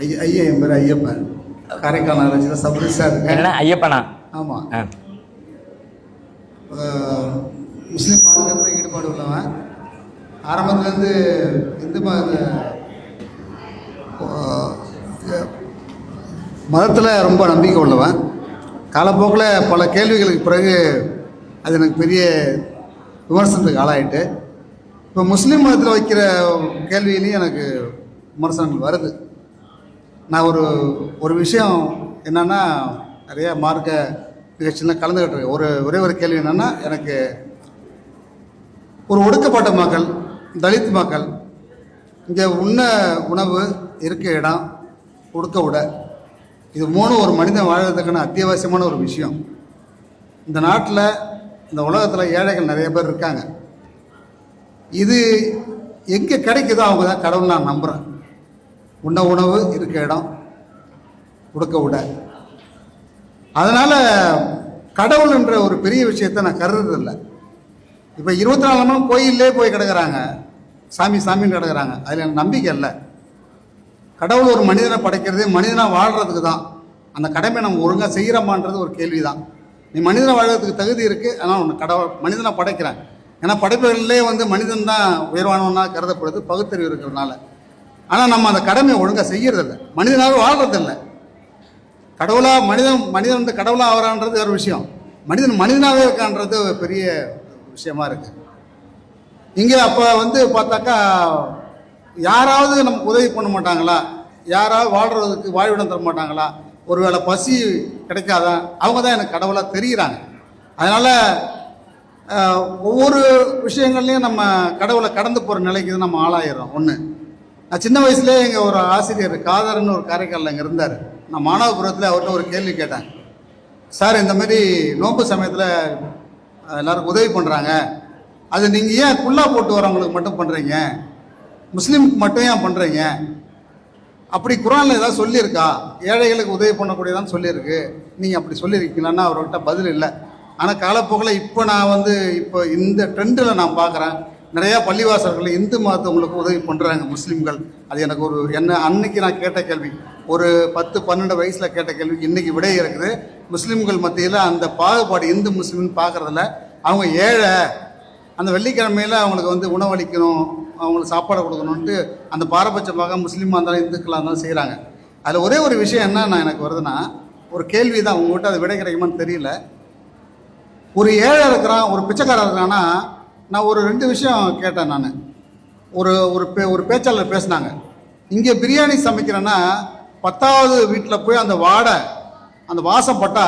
ஐயா ஐயா என் பேர் ஐயப்பன். காரைக்கால் நகராட்சியில் சப்ரிஸாக இருக்கேன். என்ன ஐயப்பனா? ஆமாம் முஸ்லீம் மார்க்கத்தில் ஈடுபாடு உள்ளவன். ஆரம்பத்துலேருந்து இந்து மத மதத்தில் ரொம்ப நம்பிக்கை உள்ளவன். காலப்போக்கில் பல கேள்விகளுக்கு பிறகு அது எனக்கு பெரிய விமர்சனத்துக்கு ஆளாயிட்டு இப்போ முஸ்லீம் மதத்தில் வைக்கிற கேள்வியிலையும் எனக்கு விமர்சனங்கள் வருது. நான் ஒரு ஒரு விஷயம் என்னென்னா நிறைய மார்க்க நிகழ்ச்சியில் கலந்துக்கிட்டு இருக்கேன் ஒரு ஒரே ஒரு கேள்வி என்னென்னா எனக்கு ஒரு ஒடுக்கப்பட்ட மக்கள் தலித் மக்கள் இங்கே உண்ண உணவு இருக்க இடம் உடுக்க விட இது மூணு ஒரு மனிதன் வாழ்வதற்கான அத்தியாவசியமான ஒரு விஷயம். இந்த நாட்டில் இந்த உலகத்தில் ஏழைகள் நிறைய பேர் இருக்காங்க. இது எங்கே கிடைக்குதோ அவங்க தான் கடவுள் நான் நம்புகிறேன் உண்ண உணவு இருக்க இடம் கொடுக்க விட அதனால் கடவுள் என்ற ஒரு பெரிய விஷயத்தை நான் கருதுறதில்லை. இப்போ இருபத்தி நாலு மணி கோயிலே போய் கிடக்குறாங்க. சாமி சாமின்னு கிடக்குறாங்க. அதில் எனக்கு நம்பிக்கை இல்லை. கடவுள் ஒரு மனிதனை படைக்கிறதே மனிதனாக வாழ்கிறதுக்கு தான். அந்த கடமை நம்ம ஒழுங்காக செய்கிறோமான்றது ஒரு கேள்வி தான் நீ மனிதனை வாழ்கிறதுக்கு தகுதி இருக்குது ஆனால் உன்னை கடவுள் மனிதனை படைக்கிறேன். ஏன்னா படைப்புகளிலே வந்து மனிதன் தான் உயர்வானவனாக கருதப்படுது பகுத்தறிவு இருக்கிறதுனால. ஆனால் நம்ம அந்த கடமையை ஒழுங்காக செய்யறதில்ல. மனிதனாக வாழ்கிறதில்ல கடவுளாக மனிதன் மனிதன் வந்து கடவுளாக ஆகிறான்றது ஒரு விஷயம். மனிதன் மனிதனாகவே இருக்கான்றது ஒரு பெரிய விஷயமா இருக்கு. இங்கே அப்போ வந்து பார்த்தாக்கா யாராவது நமக்கு உதவி பண்ண மாட்டாங்களா? யாராவது வாழ்கிறதுக்கு வாழ்விடம் தர மாட்டாங்களா? ஒருவேளை பசி கிடைக்காதா? அவங்க தான் எனக்கு கடவுளாக தெரிகிறாங்க அதனால் ஒவ்வொரு விஷயங்கள்லையும் நம்ம கடவுளை கடந்து போகிற நிலைக்கு நம்ம ஆளாயிடுறோம். ஒன்று நான் சின்ன வயசுலேயே எங்கள் ஒரு ஆசிரியர் காதர்னு ஒரு காரைக்காலில் இங்கே இருந்தார். நான் மாணவபுரத்தில் அவர்கிட்ட ஒரு கேள்வி கேட்டேன். சார் இந்த மாதிரி நோம்பு சமயத்தில் எல்லாருக்கும் உதவி பண்ணுறாங்க அது நீங்கள் ஏன் குல்லா போட்டு வரவங்களுக்கு மட்டும் பண்ணுறீங்க முஸ்லீமுக்கு மட்டும் ஏன் பண்ணுறீங்க அப்படி குரானில் ஏதாவது சொல்லியிருக்கா? ஏழைகளுக்கு உதவி பண்ணக்கூடியதான் சொல்லியிருக்கு. நீங்கள் அப்படி சொல்லியிருக்கீங்களான்னா அவர்கிட்ட பதில் இல்லை. ஆனால் காலப்போக்கில் இப்போ நான் வந்து இப்போ இந்த ட்ரெண்டில் நான் பார்க்குறேன் நிறையா பள்ளிவாசல்கள் இந்து மதத்தவங்களுக்கு உதவி பண்ணுறாங்க முஸ்லீம்கள். அது எனக்கு ஒரு என்ன அன்னைக்கு நான் கேட்ட கேள்வி. ஒரு பத்து பன்னெண்டு வயசில் கேட்ட கேள்வி. இன்றைக்கி விடை இருக்குது. முஸ்லீம்கள் மத்தியில் அந்த பாகுபாடு இந்து முஸ்லீம்னு பார்க்குறதுல அவங்க ஏழை. அந்த வெள்ளிக்கிழமையில் அவங்களுக்கு வந்து உணவளிக்கணும் அவங்களுக்கு சாப்பாடு கொடுக்கணுன்ட்டு அந்த பாரபட்சமாக முஸ்லீமாக இருந்தாலும் இந்துக்களாக இருந்தாலும் செய்கிறாங்க அதில் ஒரே ஒரு விஷயம் என்ன நான் எனக்கு வருதுன்னா ஒரு கேள்வி தான் உங்கள்கிட்ட அது விடை கிடைக்குமான்னு தெரியல. ஒரு ஏழை இருக்கிறான் ஒரு பிச்சைக்காரன் இருக்கிறான்னா நான் ஒரு ரெண்டு விஷயம் கேட்டேன் நான். ஒரு ஒரு பே ஒரு பேச்சாளர் பேசினாங்க. இங்கே பிரியாணி சமைக்கிறேன்னா பத்தாவது வீட்டில் போய் அந்த வாடை அந்த வாசம் பட்டா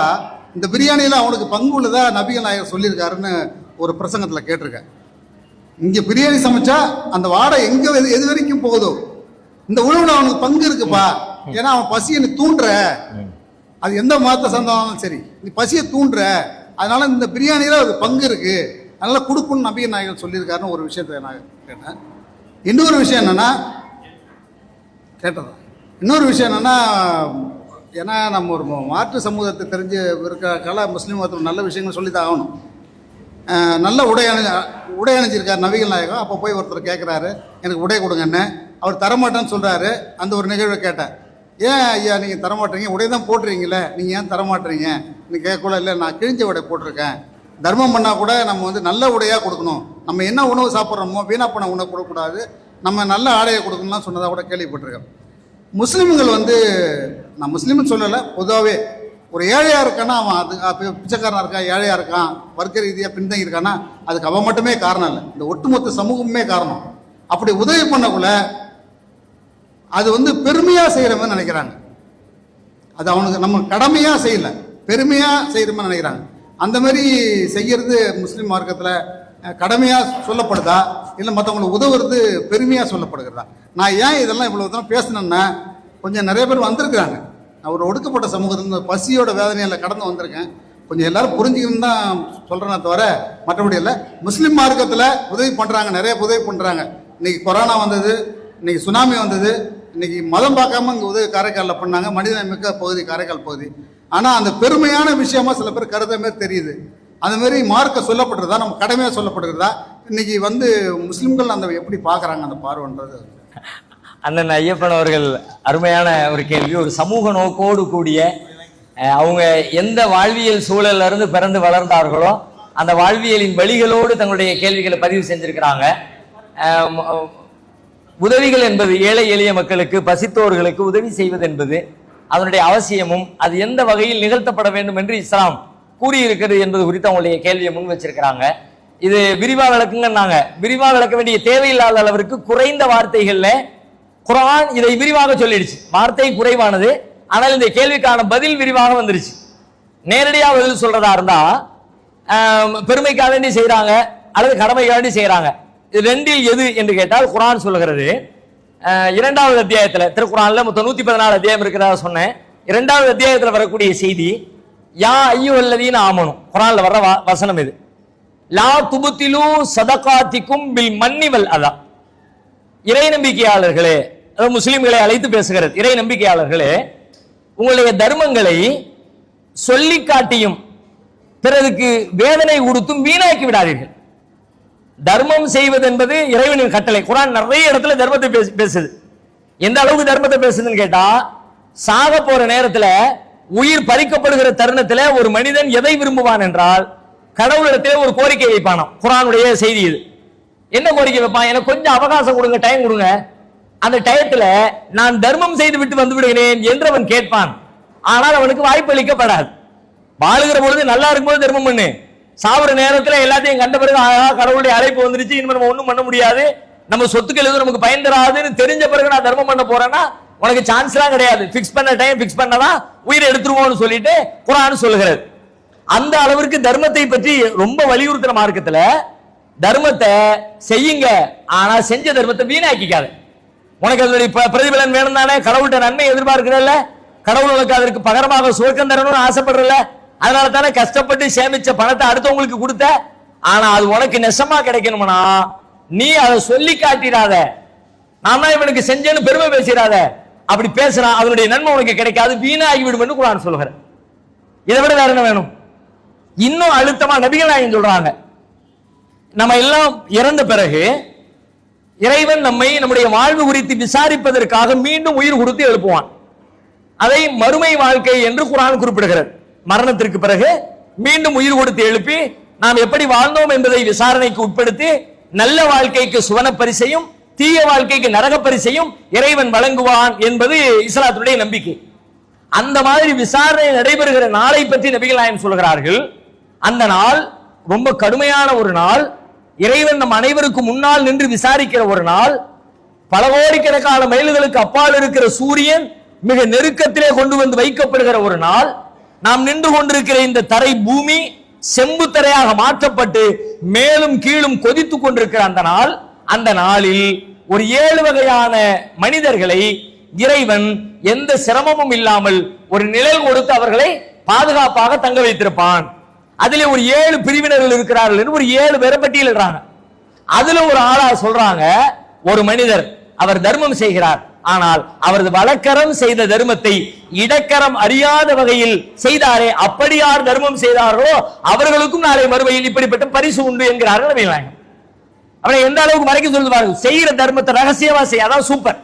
இந்த பிரியாணியில் அவனுக்கு பங்கு உள்ளதா நபிகள் நாயகர் சொல்லியிருக்காருன்னு ஒரு பிரசங்கத்தில் கேட்டிருக்கேன். இங்கே பிரியாணி சமைச்சா அந்த வாடை எங்கே எது எது வரைக்கும் போகுதோ? இந்த உழவுல அவனுக்கு பங்கு இருக்குப்பா. ஏன்னா அவன் பசியை நீ தூண்டுற. அது எந்த மதத்தை சார்ந்தாலும் சரி. நீ பசியை தூண்டுற. அதனால இந்த பிரியாணியில் ஒரு பங்கு இருக்குது நல்லா கொடுக்கணும்னு நபிகள் நாயகர் சொல்லியிருக்காருன்னு ஒரு விஷயத்தை நான் கேட்டேன். இன்னொரு விஷயம் என்னன்னா கேட்டதா? இன்னொரு விஷயம் என்னென்னா ஏன்னா நம்ம ஒரு மாற்று சமூகத்தை தெரிஞ்சு இருக்க கல முஸ்லீம் மதத்தில் நல்ல விஷயங்கள் சொல்லி தான் ஆகணும் நல்ல உடை அணி உடை அணிஞ்சிருக்கார் நபிகள் நாயகம். அப்போ போய் ஒருத்தர் கேட்குறாரு எனக்கு உடை கொடுங்கன்னு அவர் தரமாட்டேன்னு சொல்கிறாரு அந்த ஒரு நிகழ்வை கேட்டேன். ஏன் ஐயா நீங்கள் தரமாட்டீங்க? உடை தான் போட்டுறீங்களே நீங்கள் ஏன் தரமாட்டுறீங்க நீங்கள் கேட்கல இல்லை நான் கிழிஞ்ச உடை போட்டிருக்கேன். தர்மம் பண்ணால் கூட நம்ம வந்து நல்ல உடையாக கொடுக்கணும். நம்ம என்ன உணவு சாப்பிட்றோமோ வீணாக பண்ண உணவு கொடுக்கக்கூடாது. நம்ம நல்ல ஆடையை கொடுக்கணும்லாம் சொன்னதாக கூட கேள்விப்பட்டிருக்கேன். முஸ்லீம்கள் வந்து நான் முஸ்லீம்னு சொல்லலை பொதுவாகவே ஒரு ஏழையாக இருக்கான்னா அவன் அது பிச்சைக்காரனாக இருக்கான் ஏழையாக இருக்கான் வர்க்க ரீதியாக பின்தங்கி இருக்கான்னா அதுக்கு அவன் மட்டுமே காரணம் இல்லை. இந்த ஒட்டுமொத்த சமூகமே காரணம். அப்படி உதவி பண்ணக்குள்ள அது வந்து பெருமையாக செய்கிற மாதிரி நினைக்கிறாங்க. அது அவனுக்கு நம்ம கடமையாக செய்யலை பெருமையாக செய்கிற மாதிரி நினைக்கிறாங்க. அந்த மாதிரி செய்கிறது முஸ்லீம் மார்க்கத்தில் கடமையாக சொல்லப்படுதா? இல்லை மற்றவங்களுக்கு உதவுறது பெருமையாக சொல்லப்படுகிறதா? நான் ஏன் இதெல்லாம் இவ்வளோ தூரம் பேசினேன்னா கொஞ்சம் நிறைய பேர் வந்திருக்கிறாங்க. நான் ஒரு ஒடுக்கப்பட்ட சமூகத்தில் பசியோட வேதனையில் கடந்து வந்திருக்கேன். கொஞ்சம் எல்லாரும் புரிஞ்சுக்கணும்னு தான் சொல்கிறேனே தவிர மற்றபடி இல்லை. முஸ்லீம் மார்க்கத்தில் உதவி பண்ணுறாங்க நிறைய உதவி பண்ணுறாங்க இன்றைக்கி கொரோனா வந்தது இன்றைக்கி சுனாமி வந்தது இன்னைக்கு மதம் பார்க்காம இங்கே உதவி காரைக்காலில் பண்ணாங்க. மனித மிக்க பகுதி காரைக்கால் பகுதி. ஆனால் அந்த பெருமையான விஷயமா சில பேர் கருத மாதிரி தெரியுது. அந்த மாதிரி மார்க்க சொல்லப்படுறதா நம்ம கடமையாக சொல்லப்படுகிறதா இன்னைக்கு வந்து முஸ்லீம்கள் அந்த எப்படி பார்க்குறாங்க அந்த பார்வைன்றது? அண்ணன் ஐயப்பன் அவர்கள் அருமையான ஒரு கேள்வி. ஒரு சமூக நோக்கோடு கூடிய அவங்க எந்த வாழ்வியல் சூழல்ல இருந்து பிறந்து வளர்ந்தார்களோ அந்த வாழ்வியலின் வழிகளோடு தங்களுடைய கேள்விகளை பதிவு செஞ்சிருக்கிறாங்க. உதவிகள் என்பது ஏழை எளிய மக்களுக்கு பசித்தோர்களுக்கு உதவி செய்வது என்பது அதனுடைய அவசியமும் அது எந்த வகையில் நிகழ்த்தப்பட வேண்டும் என்று இஸ்லாம் கூறியிருக்கிறது என்பது குறித்து அவங்களுடைய கேள்வியை முன் வச்சிருக்கிறாங்க. இது விரிவாக விளக்குங்கன்னாங்க விரிவாக விளக்க வேண்டிய தேவையில்லாத அளவிற்கு குறைந்த வார்த்தைகள்ல குரான் இதை விரிவாக சொல்லிடுச்சு. வார்த்தை குறைவானது. ஆனால் இந்த கேள்விக்கான பதில் விரிவாக வந்துருச்சு. நேரடியாக பதில் சொல்றதா இருந்தா பெருமைக்காக வேண்டி செய்கிறாங்க அல்லது கடமைக்காக வேண்டி செய்கிறாங்க இது ரெண்டில் எது என்று கேட்டால் குரான் சொல்லுகிறது. இரண்டாவது அத்தியாயத்துல திருக்குறான்ல மொத்தம் நூத்தி பதினாலு அத்தியாயம் இருக்கிறதா சொன்னேன். இரண்டாவது அத்தியாயத்துல வரக்கூடிய செய்தி யா ஐயோ அல்லதின்னு ஆமனும் குரான்ல வர்ற வ- வசனம் இது. லா துபுத்திலும் சதகாத்திக்கும் பில் மன்னிவல் அதா. இறை நம்பிக்கையாளர்களே அதாவது முஸ்லிம்களை அழைத்து பேசுகிறது இறை நம்பிக்கையாளர்களே உங்களுடைய தர்மங்களை சொல்லி காட்டியும் பிறருக்கு வேதனை கொடுத்தும் வீணாக்கி விடாதீர்கள். தர்மம் செய்வது என்பது இறைவனின் கட்டளை. குரான் நிறைய இடத்துல தர்மத்தை பேசு- பேசுது. எந்த அளவுக்கு தர்மத்தை பேசுதுன்னு கேட்டா சாக போற நேரத்தில் உயிர் பறிக்கப்படுகிற தருணத்தில் ஒரு மனிதன் எதை விரும்புவான் என்றால் கடவுளிடத்திலே ஒரு கோரிக்கை வைப்பானாம். குரானுடைய செய்தி இது. என்ன கோரிக்கை வைப்பான்? எனக்கு கொஞ்சம் அவகாசம் கொடுங்க டைம் கொடுங்க. அந்த டயத்தில் நான் தர்மம் செய்து விட்டு வந்து விடுகிறேன் என்று அவன் கேட்பான். ஆனால் அவனுக்கு வாய்ப்பு அளிக்கப்படாது வாழுகிற பொழுது நல்லா இருக்கும்போது தர்மம் பண்ணு. சாவுற நேரத்தில் எல்லாத்தையும் கண்ட பிறகு ஆஹா கடவுளுடைய அழைப்பு வந்துருச்சு. இனிமேல் நம்ம ஒன்றும் பண்ண முடியாது. நம்ம சொத்துக்கள் எதுவும் நமக்கு பயன் தராதுன்னு தெரிஞ்ச பிறகு நான் தர்மம் பண்ண போறேன்னா உனக்கு சான்ஸ்லாம் கிடையாது. ஃபிக்ஸ் பண்ண டைம் ஃபிக்ஸ் பண்ணதான் உயிரை எடுத்துருவோம்னு சொல்லிட்டு குரான் சொல்லுகிறது. அந்த அளவிற்கு தர்மத்தை பற்றி ரொம்ப வலியுறுத்துற மார்க்கத்தில் தர்மத்தை செய்யுங்க. ஆனா செஞ்ச தர்மத்தை வீணாக்கிக்காத. உனக்கு அதனுடைய ப- பிரதிபலன் வேணும் தானே கடவுள்கிட்ட நன்மை எதிர்பார்க்கிறல்ல. கடவுள் உனக்கு அதற்கு பகரமாக சுவர்க்கம் தரணும்னு ஆசைப்படுறல அதனால தானே கஷ்டப்பட்டு சேமிச்ச பணத்தை அடுத்தவங்களுக்கு கொடுத்த? ஆனா அது உனக்கு நெசமா கிடைக்கணும்னா நீ அதை சொல்லி காட்டிடாத. நான் தான் இவனுக்கு செஞ்சேன்னு பெருமை பேசிடாத. அப்படி பேசுறான் அதனுடைய நன்மை உனக்கு கிடைக்காது வீணாகி விடும் குரான் சொல்கிறேன் இதை விட வேற என்ன வேணும்? இன்னும் அழுத்தமா நபிகள் நாயகம் சொல்றாங்க. நம்ம எல்லாம் இறந்த பிறகு இறைவன் நம்மை நம்முடைய வாழ்வு குறித்து விசாரிப்பதற்காக மீண்டும் உயிர் கொடுத்து எழுப்புவான். அதை மறுமை வாழ்க்கை என்று குரான் குறிப்பிடுகிறது. மரணத்திற்கு பிறகு மீண்டும் உயிர் கொடுத்து எழுப்பி நாம் எப்படி வாழ்ந்தோம் என்பதை விசாரணைக்கு உட்படுத்தி நல்ல வாழ்க்கைக்கு சுவன பரிசையும் தீய வாழ்க்கைக்கு நரக பரிசையும் இறைவன் வழங்குவான் என்பது இஸ்லாத்துடைய நம்பிக்கை. அந்த மாதிரி விசாரணை நடைபெறுகிற நாளை பற்றி நபிகள் நாயம் சொல்கிறார்கள். அந்த நாள் ரொம்ப கடுமையான ஒரு நாள். இறைவன் நம் அனைவருக்கும் முன்னால் நின்று விசாரிக்கிற ஒரு நாள். பல கோடிக்கணக்கான மைல்களுக்கு அப்பால் இருக்கிற சூரியன் மிக நெருக்கத்திலே கொண்டு வந்து வைக்கப்படுகிற ஒரு நாள். நாம் நின்று கொண்டிருக்கிற இந்த தரை பூமி செம்பு தரையாக மாற்றப்பட்டு மேலும் கீழும் கொதித்து கொண்டிருக்கிற அந்த நாள் அந்த நாளில் ஒரு ஏழு வகையான மனிதர்களை இறைவன் எந்த சிரமமும் இல்லாமல் ஒரு நிழல் கொடுத்து அவர்களை பாதுகாப்பாக தங்க வைத்திருப்பான். அதுல ஒரு ஏழு பிரிவினர்கள் இருக்கிறார்கள் என்று ஒரு ஏழு பேரை பட்டியலிடுறாங்க. அதுல ஒரு ஆளா சொல்றாங்க ஒரு மனிதர் அவர் தர்மம் செய்கிறார். ஆனால் அவரது வழக்கரம் செய்த தர்மத்தை இடக்கரம் அறியாத வகையில் செய்தாரே அப்படி யார் தர்மம் செய்தார்களோ அவர்களுக்கும் நாளை மறுமையில் இப்படிப்பட்ட பரிசு உண்டு என்கிறார்கள் நபிகள் அவனை எந்த அளவுக்கு மறைக்க சொல்லுது பாருங்க. செய்கிற தர்மத்தை ரகசியமா செய்ய அதான் சூப்பர்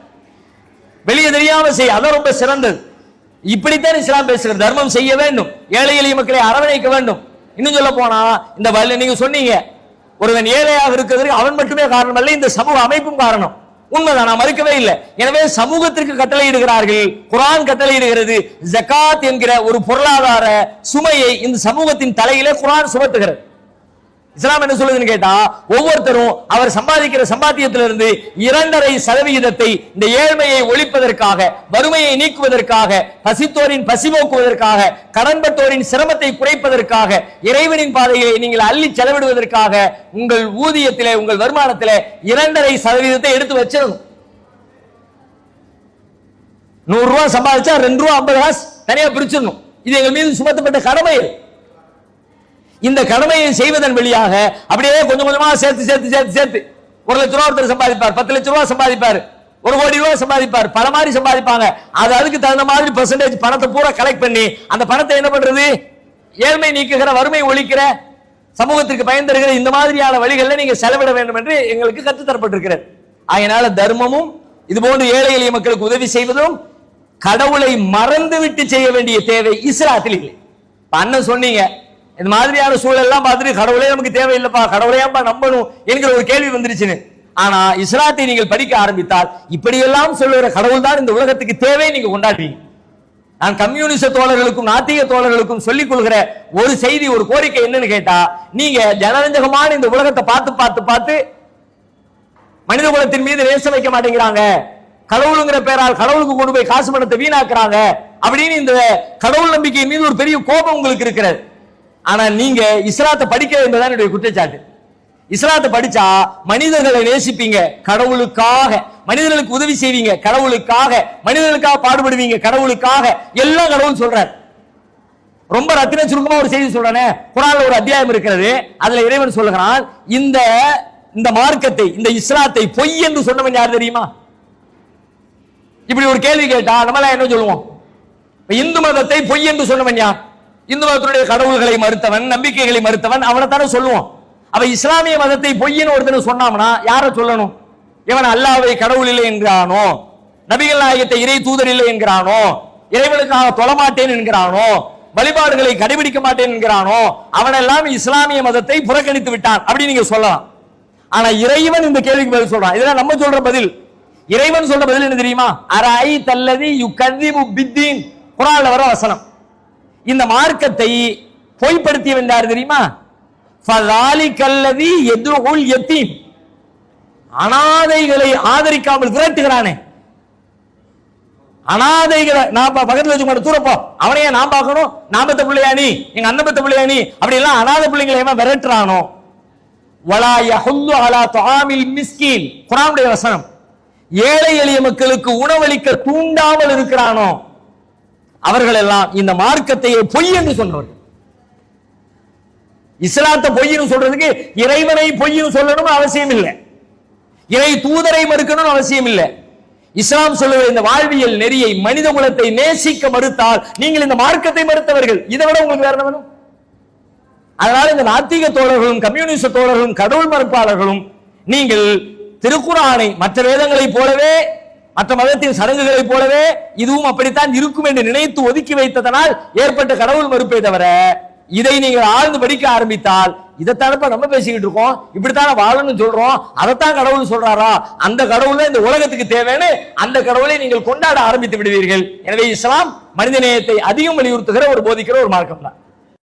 வெளியே தெரியாம செய்ய அதான் ரொம்ப சிறந்தது. இப்படித்தான் இஸ்லாம் பேசுகிற தர்மம் செய்ய வேண்டும். ஏழை எளிய மக்களை அரவணைக்க வேண்டும். இன்னும் சொல்ல போனா இந்த வல்ல நீங்க சொன்னீங்க ஒருவன் ஏழையாக இருக்கிறதுக்கு அவன் மட்டுமே காரணம் அல்ல இந்த சமூக அமைப்பும் காரணம். உண்மைதான் நான் மறுக்கவே இல்லை. எனவே சமூகத்திற்கு கட்டளையிடுகிறார்கள் குரான் கட்டளையிடுகிறது ஜக்காத் என்கிற ஒரு பொருளாதார சுமையை இந்த சமூகத்தின் தலையிலே குரான் சுமத்துகிறது. இஸ்லாம் என்ன சொல்லுதுன்னு கேட்டா ஒவ்வொருத்தரும் அவர் சம்பாதிக்கிற சம்பாத்தியத்திலிருந்து இரண்டரை சதவிகிதத்தை இந்த ஏழ்மையை ஒழிப்பதற்காக வறுமையை நீக்குவதற்காக பசித்தோரின் பசிபோக்குவதற்காக கடன்பட்டோரின் சிரமத்தை குறைப்பதற்காக இறைவனின் பாதையை நீங்கள் அள்ளி செலவிடுவதற்காக உங்கள் ஊதியத்திலே உங்கள் வருமானத்திலே இரண்டரை சதவீதத்தை எடுத்து வச்சிடணும். நூறு ரூபாய் சம்பாதிச்சா ரெண்டு ரூபா ஐம்பது காசு தனியா பிரிச்சிடணும். இது எங்கள் மீது சுமத்தப்பட்ட கடமை இந்த கடமையை செய்வதன் வழியாக அப்படியே கொஞ்சம் கொஞ்சமா சேர்த்து சேர்த்து சேர்த்து சேர்த்து. ஒரு லட்ச ரூபா ஒருத்தர் சம்பாதிப்பார். பத்து லட்ச ரூபா சம்பாதிப்பார். ஒரு கோடி ரூபாய் சம்பாதிப்பார். பல மாதிரி சம்பாதிப்பாங்க. அது அதுக்கு தகுந்த மாதிரி பெர்சன்டேஜ் பணத்தை பூரா கலெக்ட் பண்ணி அந்த பணத்தை என்ன பண்றது? ஏழ்மை நீக்குகிற வறுமை ஒழிக்கிற சமூகத்திற்கு பயன் தருகிற இந்த மாதிரியான வழிகளில் நீங்க செலவிட வேண்டும் என்று எங்களுக்கு கற்றுத்தரப்பட்டிருக்கிறது. அதனால தர்மமும் இது போன்று ஏழை எளிய மக்களுக்கு உதவி செய்வதும் கடவுளை மறந்துவிட்டு செய்ய வேண்டிய தேவை இஸ்லாத்தில். இல்லை அண்ணன் சொன்னீங்க இந்த மாதிரியான சூழல்லாம் பார்த்துட்டு கடவுளே நமக்கு தேவையில்லைப்பா கடவுளையாப்பா நம்பணும் என்கிற ஒரு கேள்வி வந்துருச்சுன்னு. ஆனா இஸ்லாத்தை நீங்கள் படிக்க ஆரம்பித்தால் இப்படியெல்லாம் சொல்லுகிற கடவுள் தான் இந்த உலகத்துக்கு தேவை நீங்க கொண்டாடுவீங்க. நான் கம்யூனிச தோழர்களுக்கும் நாத்திக தோழர்களுக்கும் சொல்லிக் கொள்கிற ஒரு செய்தி ஒரு கோரிக்கை என்னன்னு கேட்டா நீங்க ஜனரஞ்சகமான இந்த உலகத்தை பார்த்து பார்த்து பார்த்து மனித குலத்தின் மீது நேசம் வைக்க மாட்டேங்கிறாங்க. கடவுளுங்கிற பேரால் கடவுளுக்கு கொண்டு போய் காசு பணத்தை வீணாக்குறாங்க. அப்படின்னு இந்த கடவுள் நம்பிக்கையின் மீது ஒரு பெரிய கோபம் உங்களுக்கு இருக்கிறது. ஆனா நீங்க இஸ்லாத்தை படிக்க என்பதான் என்னுடைய குற்றச்சாட்டு. இஸ்லாத்தை படிச்சா மனிதர்களை நேசிப்பீங்க கடவுளுக்காக. மனிதர்களுக்கு உதவி செய்வீங்க கடவுளுக்காக. மனிதர்களுக்காக பாடுபடுவீங்க கடவுளுக்காக. எல்லாம் கடவுள் சொல்றார். ரொம்ப ரத்தின சுருக்கமா ஒரு செய்தி சொல்றானே. குரான்ல ஒரு அத்தியாயம் இருக்கிறது. அதுல இறைவன் சொல்லுகிறான் இந்த இந்த மார்க்கத்தை இந்த இஸ்லாத்தை பொய் என்று சொன்னவன் யார் தெரியுமா? இப்படி ஒரு கேள்வி கேட்டா நம்மளா என்ன சொல்லுவோம்? இந்து மதத்தை பொய் என்று சொன்னவன் யார்? இந்து மதத்தினுடைய கடவுள்களை மறுத்தவன் நம்பிக்கைகளை மறுத்தவன் அவனை தானே சொல்லுவோம் அவன் இஸ்லாமிய மதத்தை பொய்ன்னு ஒருத்தன் சொன்னாமனா யார சொல்லணும்? இவன் அல்லாவை கடவுள் இல்லை என்கிறானோ? நபிகள் நாயகத்தை இறை தூதர் இல்லை என்கிறானோ? இறைவனுக்காக தொழமாட்டேன் என்கிறானோ? வழிபாடுகளை கடைபிடிக்க மாட்டேன் என்கிறானோ? அவனெல்லாம் இஸ்லாமிய மதத்தை புறக்கணித்து விட்டான் அப்படி நீங்க சொல்லலாம். ஆனா இறைவன் இந்த கேள்விக்கு பதில் சொல்றான். இதெல்லாம் நம்ம சொல்ற பதில். இறைவன் சொல்ற பதில் என்ன தெரியுமா? அரை தல்லதி யு கதிபு பித்தீன். குரால வர வசனம். இந்த மார்க்கத்தை பொய்ப்படுத்தி வந்தார் தெரியுமா? கல்லதி எதுகுல் யத்தீம். அனாதைகளை ஆதரிக்காமல் விரட்டுகிறானே. அனாதைகளை நான் ப- பக்கத்துல வச்சு மட்டும் தூரப்போ. அவனையே நான் பார்க்கணும்? நாமத்த பிள்ளையா நீ? எங்க அண்ணபத்த பிள்ளையா நீ? அப்படி எல்லாம் அனாத பிள்ளைங்களை எவன் விரட்டுறானோ? வலா யஹுல்லு அலா துஆமில் மிஸ்கீன். குரானுடைய வசனம். ஏழை எளிய மக்களுக்கு உணவளிக்க தூண்டாமல் இருக்கிறானோ? அவர்கள் எல்லாம் இந்த மார்க்கத்தையே பொய் என்று சொன்னவர்கள். இஸ்லாத்தை பொய்னு சொல்றதுக்கு இறைவனை பொய்னு சொல்லணும்னு அவசியம் இல்லை. இறை தூதரை மறுக்கணும்னு அவசியம் இல்லை. இஸ்லாம் சொல்லுகிற இந்த வாழ்வியல் நெறியை மனித குலத்தை நேசிக்க மறுத்தால் நீங்கள் இந்த மார்க்கத்தை மறுத்தவர்கள். இதை விட உங்களுக்கு வேற வேணும்? அதனால இந்த நாத்திக தோழர்களும் கம்யூனிஸ்ட் தோழர்களும் கடவுள் மறுப்பாளர்களும் நீங்கள் திருக்குறானை மற்ற வேதங்களைப் போலவே மற்ற மதத்தின் சடங்குகளைப் போலவே இதுவும் அப்படித்தான் இருக்கும் என்று நினைத்து ஒதுக்கி வைத்ததனால் ஏற்பட்ட கடவுள் மறுப்பை தவிர இதை நீங்கள் ஆழ்ந்து படிக்க ஆரம்பித்தால் இதைத்தானப்ப நம்ம பேசிக்கிட்டு இருக்கோம்? இப்படித்தானே வாழணும்னு சொல்றோம்? அதைத்தான் கடவுள் சொல்றாரா? அந்த கடவுள் இந்த உலகத்துக்கு தேவைன்னு அந்த கடவுளை நீங்கள் கொண்டாட ஆரம்பித்து விடுவீர்கள். எனவே இஸ்லாம் மனிதநேயத்தை அதிகம் வலியுறுத்துகிற ஒரு போதிக்கிற ஒரு மார்க்கம் தான்